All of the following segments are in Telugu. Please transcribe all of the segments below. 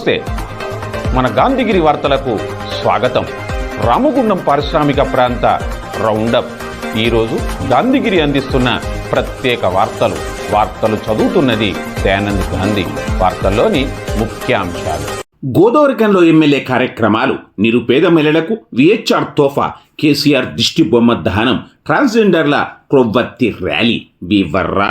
నమస్తే. మన గాంధీగిరి వార్తలకు స్వాగతం. రామగుండం పారిశ్రామిక ప్రాంత రౌండప్. ఈరోజు గాంధీగిరి అందిస్తున్న ప్రత్యేక వార్తలు. వార్తలు చదువుతున్నది దయానంద్ గాంధీ. వార్తల్లోని ముఖ్యాంశాలు. గోదావరికంలో ఎమ్మెల్యే కార్యక్రమాలు. నిరుపేద మహిళలకు విహెచ్ఆర్ తోఫా కేసీఆర్ దిష్టి బొమ్మ దహనం ట్రాన్స్జెండర్ల క్రొవ్వత్తి ర్యాలీ. వివర్రా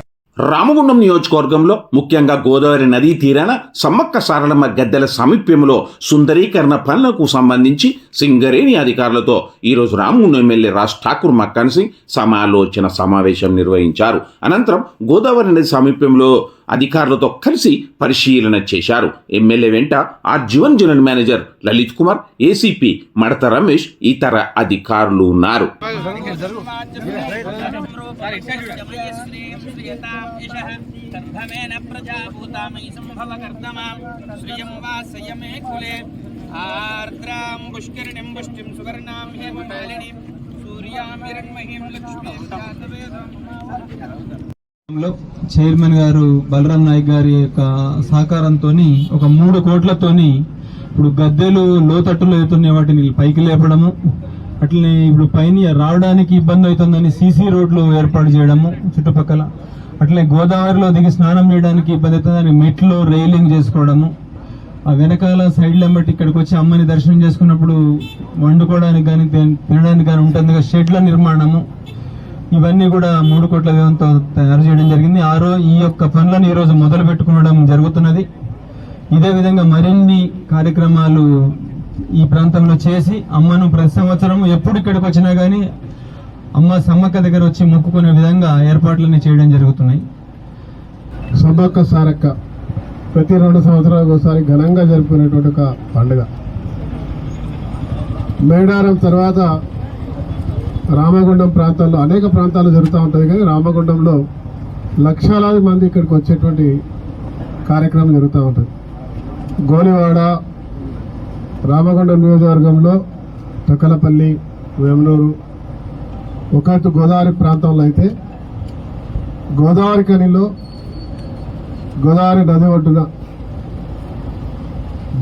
Ramagundam నియోజకవర్గంలో ముఖ్యంగా గోదావరి నదీ తీరాన సమ్మక్క సారలమ్మ గద్దెల సమీప్యంలో సుందరీకరణ పనులకు సంబంధించి సింగరేణి అధికారులతో ఈరోజు రామగుండం ఎమ్మెల్యే రాజ్ ఠాకూర్ మక్కాన్ సింగ్ సమాలోచన సమావేశం నిర్వహించారు. అనంతరం గోదావరి నది సమీపంలో అధికారులతో కలిసి పరిశీలన చేశారు. ఎమ్మెల్యే వెంట RG one general manager Lalit Kumar ACP Madatha Ramesh ఇతర అధికారులు ఉన్నారు. సూర్యామిరణ్మహీం లక్ష్మీ చైర్మన్ గారు బలరాం నాయక్ గారి యొక్క సహకారంతో ఒక మూడు కోట్లతోని ఇప్పుడు గద్దెలు లోతట్టులో అవుతున్నాయి వాటిని పైకి లేపడము అట్లనే ఇప్పుడు పైన రావడానికి ఇబ్బంది అవుతుందని సీసీ రోడ్లు ఏర్పాటు చేయడము చుట్టుపక్కల అట్లనే గోదావరిలో దిగి స్నానం చేయడానికి ఇబ్బంది అవుతుందని మెట్లు రైలింగ్ చేసుకోవడము ఆ వెనకాల సైడ్ లెంబట్టి ఇక్కడికి వచ్చి అమ్మని దర్శనం చేసుకున్నప్పుడు వండుకోవడానికి కానీ తినడానికి కానీ ఉంటుంది షెడ్ల నిర్మాణము. ఇవన్నీ కూడా మూడు కోట్ల వ్యయంతో తయారు చేయడం జరిగింది. ఆ ఈ యొక్క పనులను ఈ రోజు మొదలు పెట్టుకోవడం జరుగుతున్నది. ఇదే విధంగా మరిన్ని కార్యక్రమాలు ఈ ప్రాంతంలో చేసి అమ్మను ప్రతి సంవత్సరం ఎప్పుడు ఇక్కడికి వచ్చినా కానీ అమ్మ సమ్మక్క దగ్గర వచ్చి మొక్కుకునే విధంగా ఏర్పాట్లన్నీ చేయడం జరుగుతున్నాయి. సమ్మక్క సారక్క ప్రతి రెండు సంవత్సరాలకు ఒకసారి ఘనంగా జరుపుకునేటువంటి ఒక పండుగ. మేడారం తర్వాత రామగుండం ప్రాంతాల్లో అనేక ప్రాంతాలు జరుగుతూ ఉంటుంది కానీ రామగుండంలో లక్షలాది మంది ఇక్కడికి వచ్చేటువంటి కార్యక్రమం జరుగుతూ ఉంటుంది. గోలివాడ రామగుండం నియోజకవర్గంలో తొక్కలపల్లి వేమనూరు ఒక గోదావరి ప్రాంతంలో అయితే గోదావరి కనిలో గోదావరి నది ఒడ్డున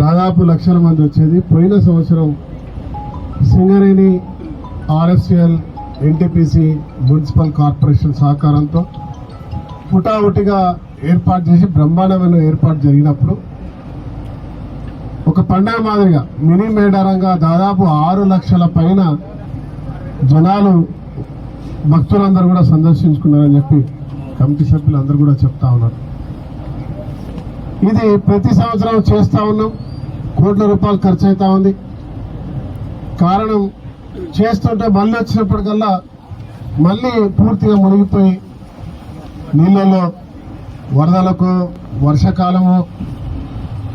దాదాపు లక్షల మంది వచ్చేది. పోయిన సంవత్సరం Singareni RSL NTPC municipal corporation సహకారంతో పుటావుటిగా ఏర్పాటు చేసి బ్రహ్మాండమైన ఏర్పాటు జరిగినప్పుడు ఒక పండగ మాదిరిగా మినీ మేడారంగా దాదాపు ఆరు లక్షల పైన జనాలు భక్తులందరూ కూడా సందర్శించుకున్నారని చెప్పి కమిటీ సభ్యులు అందరూ కూడా చెప్తా ఉన్నారు. ఇది ప్రతి సంవత్సరం చేస్తూ ఉన్నాం. కోట్ల రూపాయలు ఖర్చు అవుతా ఉంది. కారణం చేస్తుంటే మళ్ళీ వచ్చినప్పటికల్లా మళ్ళీ పూర్తిగా మునిగిపోయి నీళ్ళలో వరదలకు వర్షాకాలము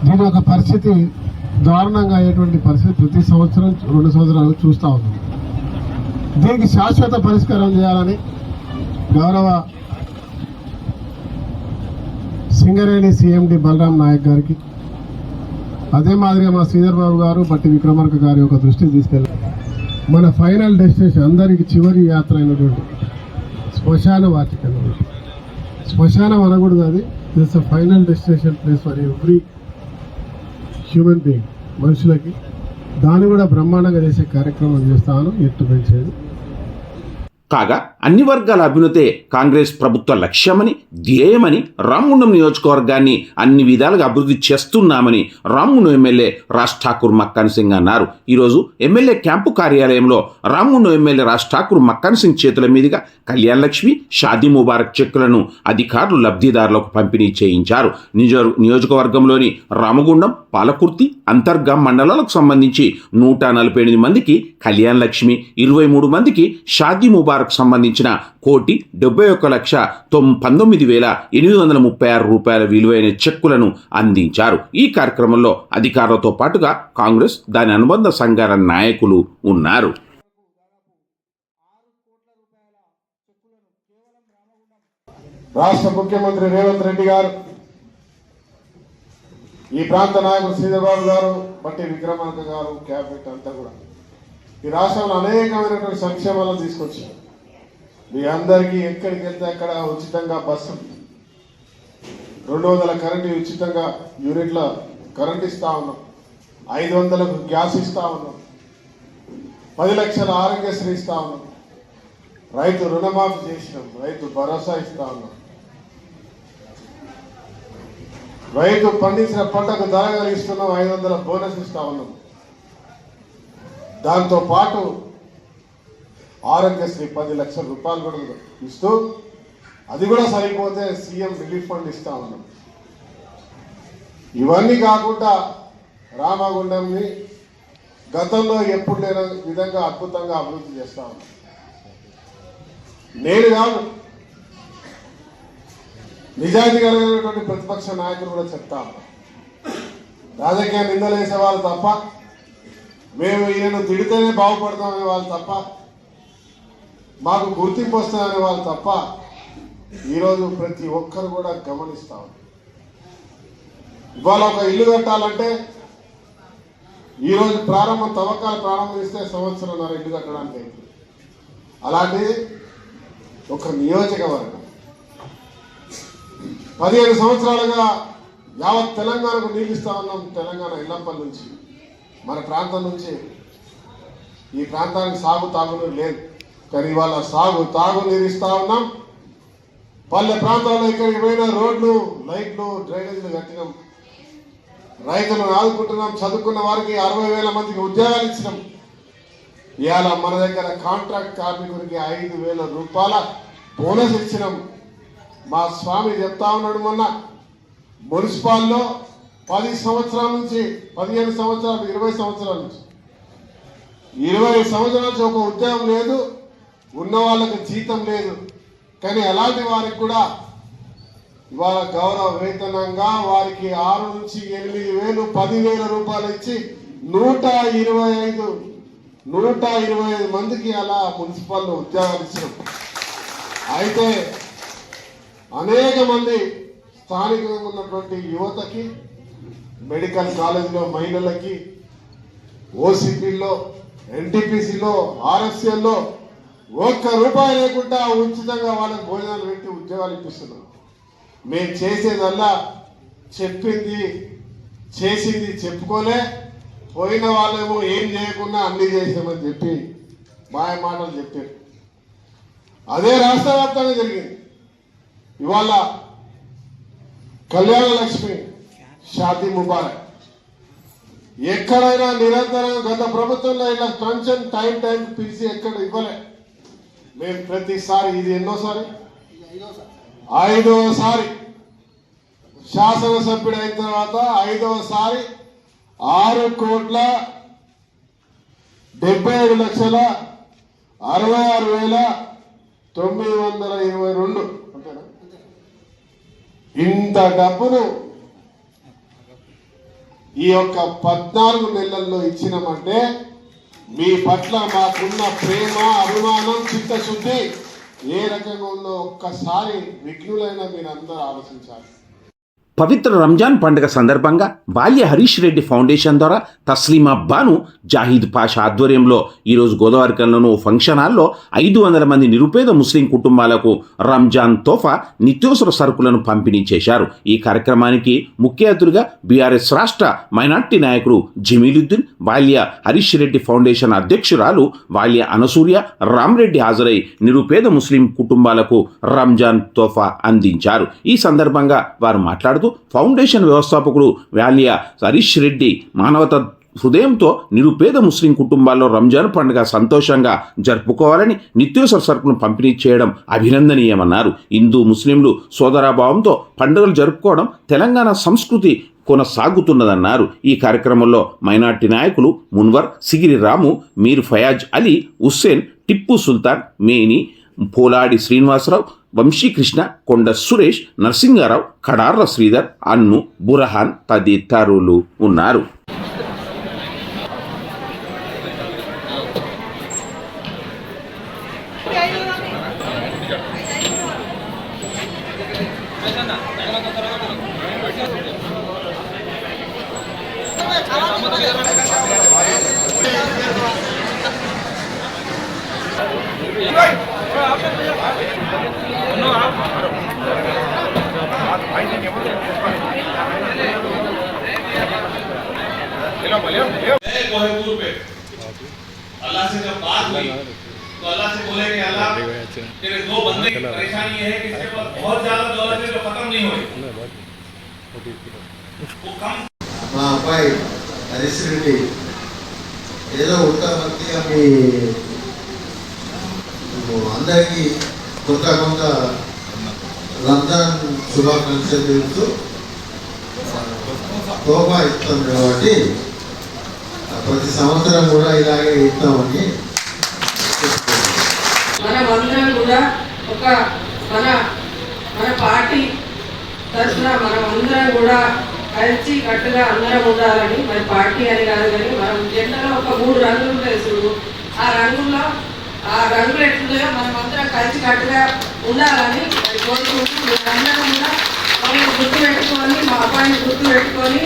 దీని యొక్క పరిస్థితి దారుణంగా అయ్యేటువంటి పరిస్థితి ప్రతి సంవత్సరం రెండు సంవత్సరాలు చూస్తూ ఉంటుంది దీనికి శాశ్వత పరిష్కారం చేయాలని గౌరవ సింగరేణి సీఎండి బలరాం నాయక్ గారికి అదే మాదిరిగా మా శ్రీధర్ బాబు గారు బట్టి విక్రమార్క గారి యొక్క దృష్టికి తీసుకెళ్ళారు మన ఫైనల్ డెస్టినేషన్ అందరికి చివరి యాత్ర అయినటువంటి శ్మశాన వాటిక శ్మశానం అనకూడదు అది. This final destination place for every human being మనుషులకి. దాన్ని కూడా బ్రహ్మాండంగా చేసే కార్యక్రమం చేస్తాను. ఎట్టు పెంచేది. కాగా అన్ని వర్గాల అభ్యున్నతే కాంగ్రెస్ ప్రభుత్వ లక్ష్యమని ధ్యేయమని రామగుండం నియోజకవర్గాన్ని అన్ని విధాలుగా అభివృద్ధి చేస్తున్నామని రామగుండం ఎమ్మెల్యే రాజ్ ఠాకూర్ మక్కాన్ సింగ్ అన్నారు. ఈరోజు ఎమ్మెల్యే క్యాంపు కార్యాలయంలో రామగుండం ఎమ్మెల్యే రాజ్ ఠాకూర్ మక్కాన్ సింగ్ చేతుల మీదుగా కళ్యాణ్ లక్ష్మి షాదీ ముబారక్ చెక్కులను అధికారులు లబ్ధిదారులకు పంపిణీ చేయించారు. నిజ నియోజకవర్గంలోని రామగుండం పాలకుర్తి అంతర్గం మండలాలకు సంబంధించి నూట నలభై ఎనిమిది మందికి కళ్యాణ్ లక్ష్మి ఇరవై మూడు మందికి షాదీ ముబారక్ కుమార్కు సంబంధించిన కోటి డెబ్బై ఒక్క లక్ష తొమ్ పంతొమ్మిది వేల ఎనిమిది వందల ముప్పై ఆరు రూపాయల విలువైన చెక్కులను అందించారు. ఈ కార్యక్రమంలో అధికారులతో పాటుగా కాంగ్రెస్ దాని అనుబంధ సంఘాల నాయకులు ఉన్నారు. రాష్ట్ర ముఖ్యమంత్రి రేవంత్ రెడ్డి గారు ఈ ప్రాంత నాయకుడు శ్రీధర్బాబు గారు బట్టి విక్రమార్క గారు క్యాబినెట్ అంతా కూడా ఈ రాష్ట్రంలో అనేకమైనటువంటి సంక్షేమాలను తీసుకొచ్చారు. మీ అందరికీ ఎక్కడికి వెళ్తే అక్కడ ఉచితంగా బస్సు. రెండు వందల కరెంటు ఉచితంగా యూనిట్ల కరెంట్ ఇస్తా ఉన్నాం. ఐదు వందలకు గ్యాస్ ఇస్తా ఉన్నాం. పది లక్షల ఆరోగ్యశ్రీ ఇస్తా ఉన్నాం. రైతు రుణమాఫీ చేసినాం. రైతు భరోసా ఇస్తా ఉన్నాం. రైతు పండించిన పంటకు ధర కలిగిస్తున్నాం. ఐదు వందల బోనస్ ఇస్తా ఉన్నాం. దాంతో పాటు ఆరోగ్యశ్రీ పది లక్షల రూపాయలు కూడా ఇస్తూ అది కూడా సరిపోతే సీఎం రిలీఫ్ ఫండ్ ఇస్తా ఉన్నాం. ఇవన్నీ కాకుండా రామగుండంని గతంలో ఎప్పుడు లేని విధంగా అద్భుతంగా అభివృద్ధి చేస్తా ఉన్నాం. నేను కాదు నిజాయితీ కలిగినటువంటి ప్రతిపక్ష నాయకులు కూడా చెప్తా రాజకీయ నిందలు వేసే వాళ్ళు తప్ప మేము ఈయనను తిడితేనే బాగుపడతామనే వాళ్ళు తప్ప మాకు గుర్తింపు వస్తుందనే వాళ్ళు తప్ప ఈరోజు ప్రతి ఒక్కరు కూడా గమనిస్తా ఇవాళ ఒక ఇల్లు కట్టాలంటే ఈరోజు ప్రారంభం తవ్వకాలు ప్రారంభిస్తే సంవత్సరంన్నర ఇల్లు కట్టడానికి అవుతుంది అలాంటిది ఒక నియోజకవర్గం. పదిహేను సంవత్సరాలుగా యావత్ తెలంగాణకు నీళ్ళు ఇస్తా ఉన్నాం తెలంగాణ ఇల్లంపల్లి నుంచి. మన ప్రాంతం నుంచి. ఈ ప్రాంతానికి సాగు తాగునీరు లేదు. కానీ ఇవాళ సాగు తాగునీరు ఇస్తా ఉన్నాం. పల్లె ప్రాంతాల్లో ఇక్కడికి పోయిన రోడ్లు లైట్లు డ్రైనేజీలు కట్టినాం. రైతులను ఆదుకుంటున్నాం. చదువుకున్న వారికి అరవై వేల మందికి ఉద్యోగాలు ఇచ్చినాం. ఇవాళ మన దగ్గర కాంట్రాక్ట్ కార్మికుడికి ఐదు వేల రూపాయల బోనస్ ఇచ్చినాం. మా స్వామి చెప్తా ఉన్నాడు మొన్న. మున్సిపాల్లో పది సంవత్సరాల నుంచి పదిహేను సంవత్సరాలు ఇరవై సంవత్సరాల నుంచి. ఇరవై సంవత్సరాల నుంచి ఒక ఉద్యోగం లేదు. ఉన్న వాళ్ళకి జీతం లేదు. కానీ అలాంటి వారికి కూడా ఇవాళ గౌరవ వేతనంగా వారికి ఆరు నుంచి ఎనిమిది వేలు పదివేల రూపాయలు ఇచ్చి నూట ఇరవై ఐదు నూట ఇరవై ఐదు మందికి అలా మున్సిపల్ ఉద్యోగాలు ఇచ్చినాం. అయితే అనేక మంది స్థానికంగా ఉన్నటువంటి యువతకి మెడికల్ కాలేజీలో మహిళలకి ఓసీపీలో ఎన్టీపీసీలో ఆర్ఎస్ఎల్లో ఒక్క రూపాయి లేకుండా ఉచితంగా వాళ్ళకి భోజనాలు పెట్టి ఉద్యోగాలు ఇప్పిస్తున్నాం మేము చేసేదల్లా చెప్పింది చేసింది చెప్పుకోలే. పోయిన వాళ్ళేమో ఏం చేయకుండా అన్ని చేసామని చెప్పి మాయ మాటలు చెప్పారు. అదే రాష్ట్ర వ్యాప్తంగా జరిగింది. ఇవాళ కళ్యాణ లక్ష్మి షాదీ ముబారక్. ఎక్కడైనా నిరంతరం గత ప్రభుత్వంలో ఇలా పెన్షన్ టైం టైం పిలిచి ఎక్కడ ఇవ్వలే. మేము ప్రతిసారి ఇది ఎన్నోసారి? ఐదవసారి శాసనసభ్యుడు అయిన తర్వాత ఐదవసారి ఆరు కోట్ల డెబ్బై ఏడు లక్షల అరవై ఆరు వేల తొమ్మిది వందల ఇరవై రెండు. ఇంత డబ్బును ఈ యొక్క పద్నాలుగు నెలల్లో ఇచ్చినామంటే మీ పట్ల మాకున్న ప్రేమ అభిమానం చిత్తశుద్ధి ఏ రకంగా ఉందో ఒక్కసారి విఘ్నులైన మీరందరూ ఆలోచించాలి. పవిత్ర రంజాన్ పండుగ సందర్భంగా బాల్య హరీష్ రెడ్డి ఫౌండేషన్ ద్వారా తస్లీమా బాను జాహీద్ పాషా ఆధ్వర్యంలో ఈరోజు గోదావరికంలోని ఓ ఫంక్షన్ హాల్లో ఐదు వందల మంది నిరుపేద ముస్లిం కుటుంబాలకు రంజాన్ తోఫా నిత్యవసర సరుకులను పంపిణీ చేశారు. ఈ కార్యక్రమానికి ముఖ్య అతిథులుగా బీఆర్ఎస్ రాష్ట్ర మైనార్టీ నాయకుడు జమీలుద్దీన్ బాల్య హరీష్ రెడ్డి ఫౌండేషన్ అధ్యక్షురాలు బాల్య అనసూయ రామ్రెడ్డి హాజరై నిరుపేద ముస్లిం కుటుంబాలకు రంజాన్ తోఫా అందించారు. ఈ సందర్భంగా వారు మాట్లాడుతూ ఫౌండేషన్ వ్యవస్థాపకుడు వాల్య హరీష్ రెడ్డి మానవత హృదయంతో నిరుపేద ముస్లిం కుటుంబాల్లో రంజాన్ పండుగ సంతోషంగా జరుపుకోవాలని నిత్యవసర సరుకును పంపిణీ చేయడం అభినందనీయమన్నారు. హిందూ ముస్లింలు సోదరాభావంతో పండుగలు జరుపుకోవడం తెలంగాణ సంస్కృతి కొనసాగుతున్నదన్నారు. ఈ కార్యక్రమంలో మైనార్టీ నాయకులు మున్వర్ సిగిరి రాము మీర్ ఫయాజ్ అలీ హుస్సేన్ టిప్పు సుల్తాన్ మేని పోలాడి శ్రీనివాసరావు వంశీకృష్ణ కొండ సురేష్ నరసింగారావు కడార్ల శ్రీధర్ అన్ను బురహాన్ తదితరులు ఉన్నారు Right. कोहरपुर पे अल्लाह से जब बात हुई तो अल्लाह से बोले कि अल्लाह तेरे दो बंदे की परेशानी ये है कि इसके पास बहुत ज्यादा दौलत है जो खत्म नहीं हो रही वो कम మా అబ్బాయి హరీష్ రెడ్డి ఏదో ఉత్తమత్తిగా మీ అందరికీ కొంత కొంత రంజాన్ శుభాకాంక్షలు తెలుస్తూ తోబా ఇస్తాం కాబట్టి ప్రతి సంవత్సరం కూడా ఇలాగే ఇస్తామని మన మనమందరం కూడా ఒక మన మన పార్టీ తరఫున మనం అందరం కూడా కలిసి కట్టుగా అందరం ఉండాలని మరి పార్టీ అని కాదు కానీ మనం జెండాలో ఒక మూడు రంగులు ఉంటాయి చూడు. ఆ రంగుల్లో ఆ రంగులు ఎట్లుందో మనం అందరం కలిసి కట్టుగా ఉండాలని కోరుకుంటూ మీరందరం కూడా మమ్మల్ని గుర్తు పెట్టుకొని మా అబ్బాయిని గుర్తు పెట్టుకొని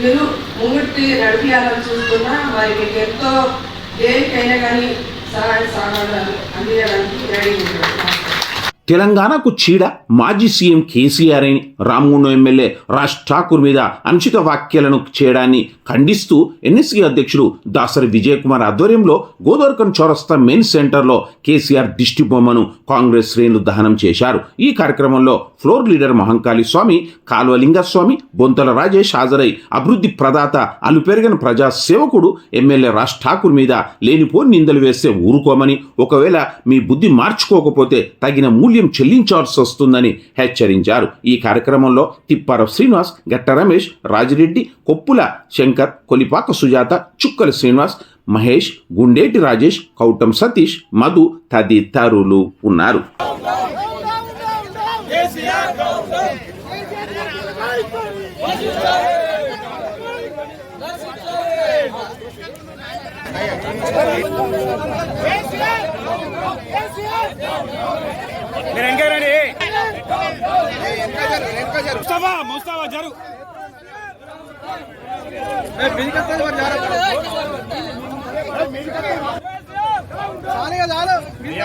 మీరు ముంగిట్టి నడిపించాలని చూస్తున్నా. మరి మీకు ఎంతో దేనికైనా కానీ సహాయ సహకారాలు అందించడానికి రెడీ ఉంటారు. తెలంగాణకు చీడ. మాజీ సీఎం కేసీఆర్ అని రామగుండం ఎమ్మెల్యే రాజ్ ఠాకూర్ మీద అనుచిత వ్యాఖ్యలను చేయడాన్ని ఖండిస్తూ ఎన్ఎస్సీ అధ్యక్షుడు దాసరి విజయకుమార్ ఆధ్వర్యంలో గోదావరికన్ చౌరస్తా మెయిన్ సెంటర్లో కేసీఆర్ దిష్టి బొమ్మను కాంగ్రెస్ శ్రేణులు దహనం చేశారు. ఈ కార్యక్రమంలో ఫ్లోర్ లీడర్ మహంకాళి స్వామి కాలువలింగస్వామి బొంతల రాజేష్ హాజరై అభివృద్ధి ప్రదాత అలుపెరిగిన ప్రజా సేవకుడు ఎమ్మెల్యే రాజ్ ఠాకూర్ మీద లేనిపోని నిందలు వేస్తే ఊరుకోమని ఒకవేళ మీ బుద్ధి మార్చుకోకపోతే తగిన మూల్యం చెల్లించాల్సి వస్తుందని హెచ్చరించారు. ఈ కార్యక్రమంలో తిప్పారావు శ్రీనివాస్ గట్ట రమేష్ రాజిరెడ్డి కొప్పుల శంకర్ కొలిపాక సుజాత చుక్కల శ్రీనివాస్ మహేష్ గుండేటి రాజేష్ కౌటం సతీష్ మధు తదితరులు ఉన్నారు. మీరు వెనక రండి. ముస్తాఫా ముస్తాఫా జరు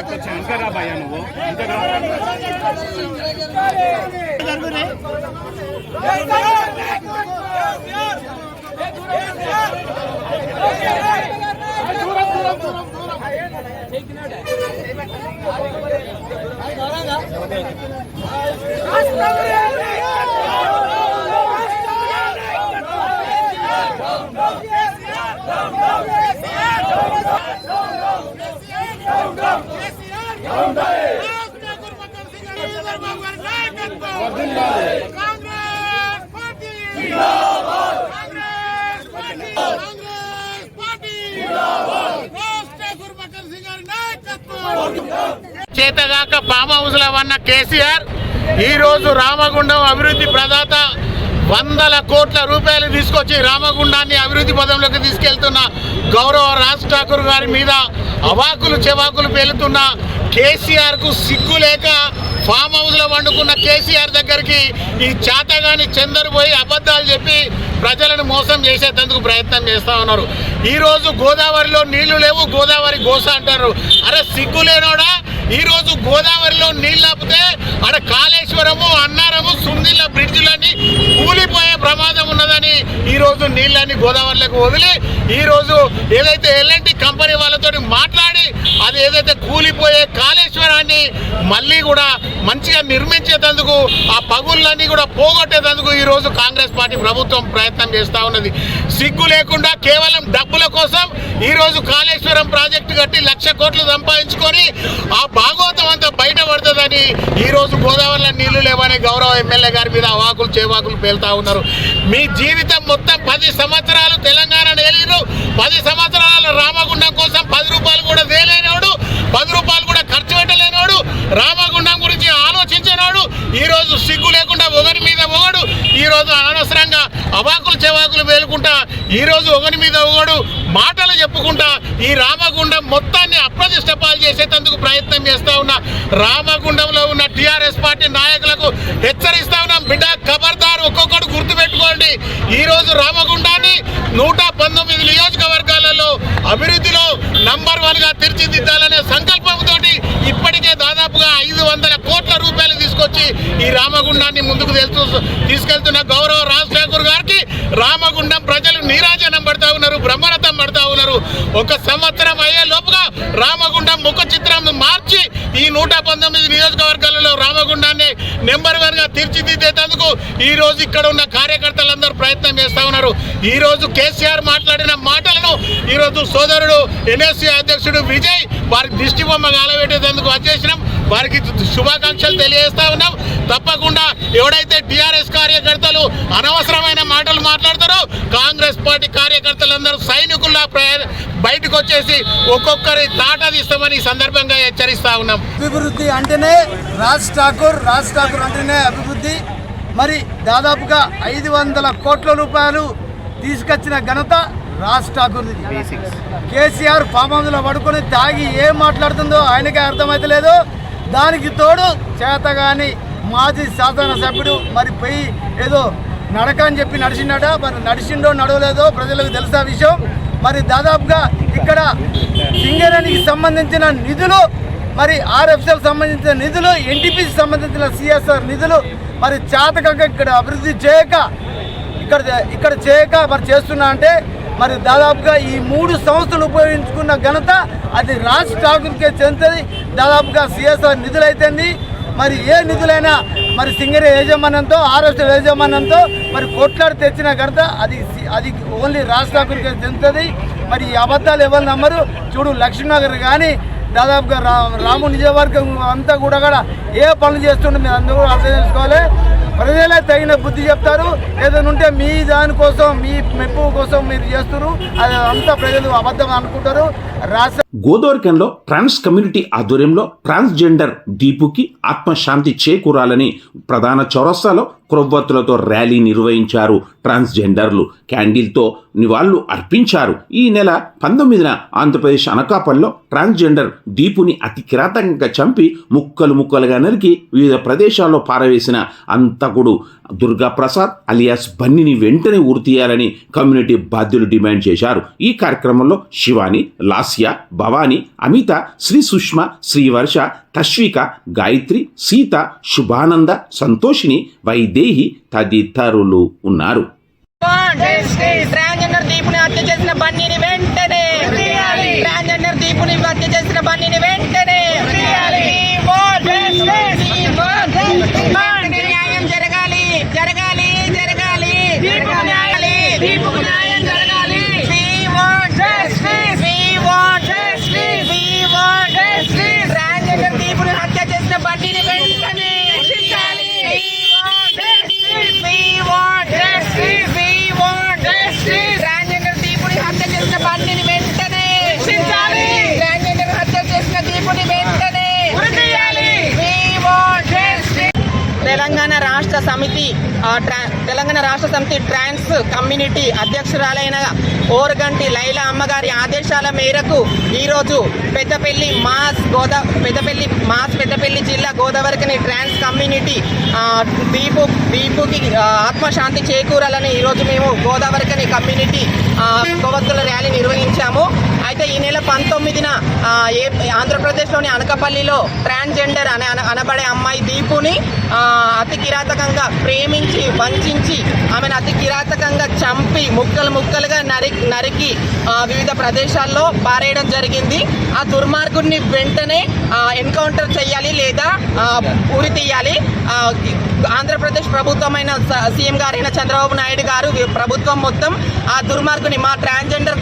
కొంచెం వెనక రా భయ్యా నువ్వు. వెనక రా. చేతగాక ఫామ్ హౌస్లో ఉన్న కేసీఆర్ ఈరోజు రామగుండం అభివృద్ధి ప్రదాత వందల కోట్ల రూపాయలు తీసుకొచ్చి రామగుండాన్ని అభివృద్ధి పదంలోకి తీసుకెళ్తున్న గౌరవ రాజ్ ఠాకూర్ గారి మీద అవాకులు చెవాకులు పేలుతున్న కేసీఆర్కు సిగ్గు లేక ఫామ్ హౌస్లో వండుకున్న కేసీఆర్ దగ్గరికి ఈ చాతగాని చందరు పోయి అబద్ధాలు చెప్పి ప్రజలను మోసం చేసేందుకు ప్రయత్నం చేస్తా ఉన్నారు ఈరోజు గోదావరిలో నీళ్ళు లేవు గోదావరి గోస అంటారు అరే సిగ్గు లేనోడా ఈ రోజు గోదావరిలో నీళ్ళు ఆపితే అక్కడ కాళేశ్వరము అన్నారము సుందిల్ల బ్రిడ్జిలన్నీ కూలిపోయే ప్రమాదం ఉన్నదని ఈ రోజు నీళ్ళని గోదావరిలోకి వదిలి ఈ రోజు ఏదైతే ఎల్ఎన్టీ కంపెనీ వాళ్ళతో మాట్లాడి అది ఏదైతే కూలిపోయే కాళేశ్వరం కాళేశ్వరాన్ని మళ్ళీ కూడా మంచిగా నిర్మించేటందుకు ఆ పగుళ్ళన్నీ కూడా పోగొట్టేటందుకు ఈరోజు కాంగ్రెస్ పార్టీ ప్రభుత్వం ప్రయత్నం చేస్తూ ఉన్నది. సిగ్గు లేకుండా కేవలం డబ్బుల కోసం ఈరోజు కాళేశ్వరం ప్రాజెక్టు కట్టి లక్ష కోట్లు సంపాదించుకొని ఆ భాగవతం అంతా బయటపడుతుందని ఈరోజు గోదావరిలో నీళ్ళు లేవని గౌరవ ఎమ్మెల్యే గారి మీద అవాకులు చేవాకులు పేలుతా ఉన్నారు. మీ జీవితం మొత్తం పది సంవత్సరాలు తెలంగాణ నేలిరు. పది సంవత్సరాల రామగుండం కోసం పది రూపాయలు కూడా తేలేనోడు. పది రూపాయలు కూడా ఖర్చు పెట్టలేనోడు రామగుండం గురించి ఆలోచించినోడు ఈ రోజు సిగ్గు లేకుండా ఒకరి మీద ఒకడు ఈ రోజు అనవసరంగా అవాకులు చెవాకులు వేలుకుంటా ఈ రోజు ఒకరి మీద ఒకడు మాటలు చెప్పుకుంటా ఈ రామగుండం మొత్తాన్ని అప్రతిష్ట పాలు చేసేటందుకు ప్రయత్నం చేస్తా ఉన్న. రామగుండంలో ఉన్న టిఆర్ఎస్ పార్టీ నాయకులకు హెచ్చరిస్తా ఉన్నాం. బిడ్డ ఖబర్దారు ఒక్కొక్కడు గుర్తుపెట్టుకోండి. ఈ రోజు రామగుండాన్ని నూట పంతొమ్మిది నియోజకవర్గాలలో అభివృద్ధిలో నంబర్ వన్గా తీర్చిదిద్దాలనే సంకల్పంతో ఇప్పటికే దాదాపుగా ఐదు వందల కోట్ల రూపాయలు తీసుకొచ్చి ఈ రామగుండాన్ని ముందుకు తెలుసు తీసుకెళ్తున్న గౌరవ రాజ్ ఠాకూర్ గారికి రామగుండం ప్రజలు నీరాజనం పడతా ఉన్నారు. బ్రహ్మరథం పడతా ఉన్నారు. ఒక సంవత్సరం అయ్యే లోపుగా రామగుండం ముఖ చిత్రం మార్చి ఈ నూట పంతొమ్మిది నియోజకవర్గాలలో రామగుండాన్ని నెంబర్ వన్గా తీర్చిదిద్దేందుకు ఈ రోజు ఇక్కడ ఉన్న కార్యకర్తలందరూ ప్రయత్నం చేస్తా ఉన్నారు. ఈ రోజు కేసీఆర్ మాట్లాడిన మాటలను ఈ రోజు సోదరుడు ఎన్ఎస్సీ అధ్యక్షుడు విజయ్ వారికి దిష్టి బొమ్మ గాలబెట్టేందుకు వచ్చేసినాం. వారికి శుభాకాంక్షలు తెలియజేస్తా ఉన్నాం. తప్పకుండా ఎవడైతే టిఆర్ఎస్ కార్యకర్తలు అనవసరమైన మాటలు మాట్లాడతారో కాంగ్రెస్ పార్టీ కార్యకర్తలందరూ సైనికుల్లా బయటకు వచ్చేసి ఒక్కొక్కరి తాట తీస్తామని సందర్భంగా హెచ్చరిస్తా ఉన్నాం. అభివృద్ధి అంటేనే రాజ్ ఠాకూర్ రాజ్ ఠాకూర్ అంటేనే అభివృద్ధి. మరి దాదాపుగా ఐదు వందల కోట్ల రూపాయలు తీసుకొచ్చిన ఘనత రాష్ట్ర అభివృద్ధి కేసీఆర్ ఫామ్ హౌస్లో పడుకొని తాగి ఏం మాట్లాడుతుందో ఆయనకే అర్థమైతలేదు దానికి తోడు చేతగాని మాజీ శాసనసభ్యుడు మరి పోయి ఏదో నడక అని చెప్పి నడిచిండట మరి నడిచిండో నడవలేదో ప్రజలకు తెలుసా విషయం? మరి దాదాపుగా ఇక్కడ సింగరేణికి సంబంధించిన నిధులు మరి ఆర్ఎఫ్సిఎల్ సంబంధించిన నిధులు ఎన్టీపీసీ సంబంధించిన సిఎస్ఆర్ నిధులు మరి చాతకంగా ఇక్కడ అభివృద్ధి చేయక ఇక్కడ ఇక్కడ చేయక మరి చేస్తున్నా అంటే మరి దాదాపుగా ఈ మూడు సంస్థలు ఉపయోగించుకున్న ఘనత అది రాష్ట్ర ఠాకూర్కే చెందుతుంది. దాదాపుగా సిఎస్ఆర్ నిధులు అయితేంది. మరి ఏ నిధులైనా మరి సింగరే యాజమాన్యంతో ఆర్ఎస్ఎల్ యాజమాన్యంతో మరి కొట్లాడి తెచ్చిన ఘనత అది అది ఓన్లీ రాష్ట్ర ఠాకూర్కే చెందుతుంది. మరి ఈ అబద్ధాలు ఎవరు నమ్మరు? చూడు లక్ష్మీనగర్ కానీ దాదాపుగా రా రాము నిజవర్గం అంతా కూడా కూడా ఏ పనులు చేస్తుండే మీరు అందరూ కూడా అర్థం చేసుకోవాలి. ప్రజలే తగిన బుద్ధి చెప్తారు. ఏదైనా ఉంటే మీ దానికోసం మీ మెప్పు కోసం మీరు చేస్తారు అది అంతా ప్రజలు అబద్ధం అనుకుంటారు. రాష్ట్ర గోదావరికంలో ట్రాన్స్ కమ్యూనిటీ ఆధ్వర్యంలో ట్రాన్స్జెండర్ దీపుకి ఆత్మశాంతి చేకూరాలని ప్రధాన చౌరస్తాలో క్రొవ్వొత్తులతో ర్యాలీ నిర్వహించారు ట్రాన్స్జెండర్లు. క్యాండిల్తో నివాళులు అర్పించారు. ఈ నెల పంతొమ్మిదిన ఆంధ్రప్రదేశ్ అనకాపల్లిలో ట్రాన్స్జెండర్ దీపుని అతి కిరాతకంగా చంపి ముక్కలు ముక్కలుగా నరికి వివిధ ప్రదేశాల్లో పారవేసిన అంతకుడు దుర్గా ప్రసాద్ అలియాస్ బన్నిని వెంటనే ఉరితీయాలని కమ్యూనిటీ బాధ్యులు డిమాండ్ చేశారు. ఈ కార్యక్రమంలో శివాని లాస్య భవాని అమిత శ్రీ సుష్మ శ్రీవర్ష తశ్విక గాయత్రి సీత శుభానంద సంతోషిని వైదేహి తదితరులు ఉన్నారు. ట్రాన్స్జెండర్ దీపుని హత్య చేసిన బన్నీని వెంటనే ట్రాన్స్జెండర్ దీపుని హత్య చేసిన బన్నీని వెంటనే న్యాయం జరగాలి జరగాలి జరగాలి జరగాలి దీపుకు న్యాయం జరగాలి We want justice. We want justice. We want justice. Transgender దీపుని హత్య చేసిన బన్నీని వెంటనే శిక్షించాలి We want justice. We want justice. Transgender దీపుని హత్య చేసిన బండిని వెంటనే శిక్షించాలి ట్రాన్స్జెండర్ హత్య చేసిన దీపుని వెంటనే We want justice. తెలంగాణ రాష్ట్ర సమితి ఆ, ట్రా- తెలంగాణ రాష్ట్ర సమితి కమ్యూనిటీ అధ్యక్షురాలైన ఓరగంటి లైలా అమ్మగారి ఆదేశాల మేరకు ఈరోజు పెద్దపల్లి మాస్ గోదా పెద్దపల్లి మాస్ పెద్దపల్లి జిల్లా గోదావరికని ట్రాన్స్ కమ్యూనిటీ దీపు దీపుకి ఆత్మశాంతి చేకూరాలని ఈరోజు మేము గోదావరికని కమ్యూనిటీ ఆ, కొవ్వొత్తుల ర్యాలీ నిర్వహించాము. అయితే ఈ నెల పంతొమ్మిదిన ఏ ఆంధ్రప్రదేశ్లోని అనకపల్లిలో ట్రాన్స్జెండర్ అనే అనబడే అమ్మాయి దీపుని అతి కిరాతకంగా ప్రేమించి వంచించి ఆమెను అతి కిరాతకంగా చంపి ముక్కలు ముక్కలుగా నరి నరికి వివిధ ప్రదేశాల్లో పారేయడం జరిగింది. ఆ దుర్మార్గుడిని వెంటనే ఎన్కౌంటర్ చేయాలి లేదా ఆ, ఉరి తీయాలి. ఆంధ్రప్రదేశ్ ప్రభుత్వమైన స- సీఎం గారైన చంద్రబాబు నాయుడు గారు ప్రభుత్వం మొత్తం ఆ దుర్మార్గుని మా ట్రాన్స్జెండర్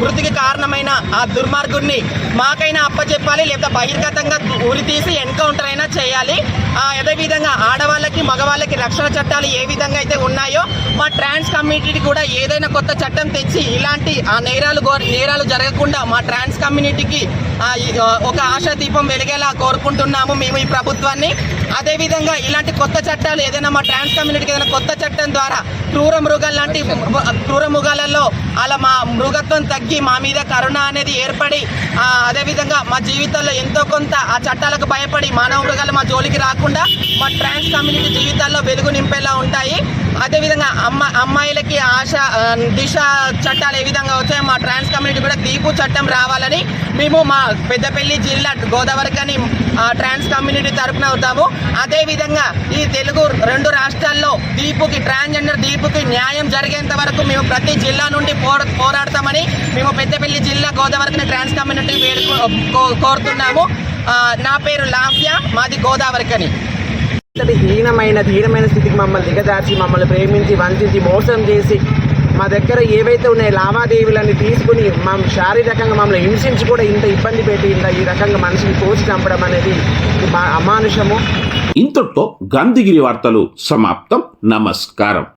మృతికి కారణం కారణమైన ఆ దుర్మార్గుడిని మాకైనా అప్పచెప్పాలి లేదా బహిర్గతంగా ఉరి తీసి ఎన్కౌంటర్ అయినా చేయాలి. ఆ, అదేవిధంగా ఆడవాళ్ళకి మగవాళ్ళకి రక్షణ చట్టాలు ఏ విధంగా అయితే ఉన్నాయో మా ట్రాన్స్ కమ్యూనిటీ కూడా ఏదైనా కొత్త చట్టం తెచ్చి ఇలాంటి ఆ నేరాలు నేరాలు జరగకుండా మా ట్రాన్స్ కమ్యూనిటీకి ఒక ఆశా దీపం వెలిగేలా కోరుకుంటున్నాము మేము ఈ ప్రభుత్వాన్ని. అదేవిధంగా ఇలాంటి కొత్త చట్టాలు ఏదైనా మా ట్రాన్స్ కమ్యూనిటీకి ఏదైనా కొత్త చట్టం ద్వారా క్రూర మృగాలు లాంటి క్రూర మృగాలలో అలా మా మృగత్వం తగ్గి మా మీద కరుణ అనేది ఏర్పడి అదేవిధంగా మా జీవితంలో ఎంతో కొంత ఆ చట్టాలకు భయపడి మానవ మృగాలు మా జోలికి రాకుండా మా ట్రాన్స్ కమ్యూనిటీ జీవితాల్లో వెలుగు నింపేలా ఉంటాయి. అదేవిధంగా అమ్మ అమ్మాయిలకి ఆశ దిశ చట్టాలు ఏ విధంగా వచ్చాయో మా ట్రాన్స్ కమ్యూనిటీ కూడా దీపు చట్టం రావాలని మేము మా పెద్దపల్లి జిల్లా గోదావరి కానీ ట్రాన్స్ కమ్యూనిటీ తరఫున అవుతాము అదేవిధంగా ఈ తెలుగు రెండు రాష్ట్రాల్లో దీపుకి ట్రాన్స్జెండర్ దీపుకి న్యాయం జరిగేంత వరకు మేము ప్రతి జిల్లా నుండి పోరాడతామని మేము పెద్దపల్లి జిల్లా గోదావరికి ట్రాన్స్ కమ్యూనిటీ వేడుకో కో- కోరుతున్నాము. నా పేరు లాఫ్య మాది గోదావరికని ఇంతటి హీనమైన హీనమైన స్థితికి మమ్మల్ని దిగజార్చి మమ్మల్ని ప్రేమించి వంచించి మోసం చేసి మా దగ్గర ఏవైతే ఉన్నాయో లావాదేవీలన్నీ తీసుకుని మా శారీరకంగా మమ్మల్ని హింసించి కూడా ఇంత ఇబ్బంది పెట్టి ఇంత ఈ రకంగా మనిషిని కోసి చంపడం అనేది మా అమానుషము. ఇంతటితో గాంధీగిరి వార్తలు సమాప్తం. నమస్కారం.